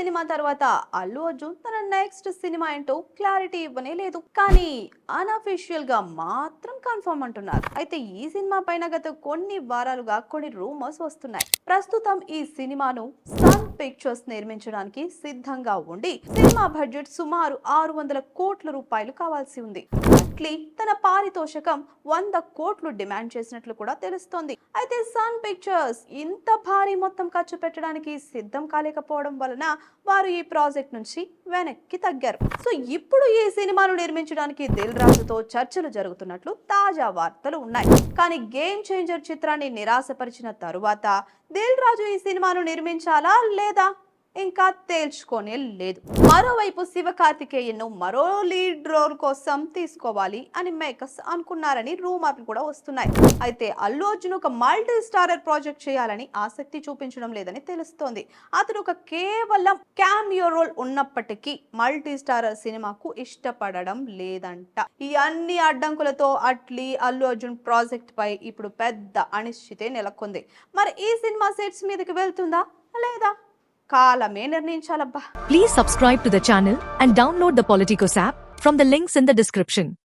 Cinema తర్వాత అల్లు అర్జున్ తన next cinema ఏంటో క్లారిటీ ఇవ్వనే లేదు. కానీ అన్అఫీషియల్గా మాత్రం కన్ఫర్మ్ అంటున్నారు. అయితే ఈ సినిమా పైన గత కొన్ని వారాలుగా కొన్ని రూమర్స్ వస్తున్నాయి. ప్రస్తుతం ఈ సినిమాను సన్ పిక్చర్స్ నిర్మించడానికి సిద్ధంగా ఉండి సినిమా బడ్జెట్ సుమారు ఆరు వందల కోట్ల రూపాయలు కావాల్సి ఉంది. జైట్లీ తన పారితోషకం వంద కోట్లు డిమాండ్ చేసినట్లు కూడా తెలుస్తోంది. అయితే సన్ పిక్చర్స్ ఇంత భారీ మొత్తం ఖర్చు పెట్టడానికి సిద్ధం కాలేకపోవడం వలన వారు ఈ ప్రాజెక్ట్ నుంచి వెనక్కి తగ్గారు. సో ఇప్పుడు ఈ సినిమాను నిర్మించడానికి దిల్ రాజుతో చర్చలు జరుగుతున్నట్లు తాజా వార్తలు ఉన్నాయి. కానీ గేమ్ చేంజర్ చిత్రాన్ని నిరాశపరిచిన తరువాత దిల్ రాజు ఈ సినిమాను నిర్మించాలా లేదా ఇంకా తేల్చుకోనే లేదు. మరోవైపు శివకార్తికేయన్ను మరో లీడ్ రోల్ కోసం తీసుకోవాలి అని మేకర్స్ అనుకున్నారని రూమర్లు కూడా వస్తున్నాయి. అయితే అల్లు అర్జున్ ఒక మల్టీ స్టారర్ ప్రాజెక్ట్ చేయాలని ఆసక్తి చూపించడం లేదని తెలుస్తోంది. అతను ఒక కేవలం క్యామియో రోల్ ఉన్నప్పటికీ మల్టీ స్టారర్ సినిమాకు ఇష్టపడడం లేదంట. ఈ అన్ని అడ్డంకులతో అట్లీ అల్లు అర్జున్ ప్రాజెక్ట్ పై ఇప్పుడు పెద్ద అనిశ్చితే నెలకొంది. మరి ఈ సినిమా సెట్స్ మీదకి వెళ్తుందా? లేదా? కాలమే నిర్ణయించాలబ్బా Please subscribe to the channel and download the Politicos app from the links in the description.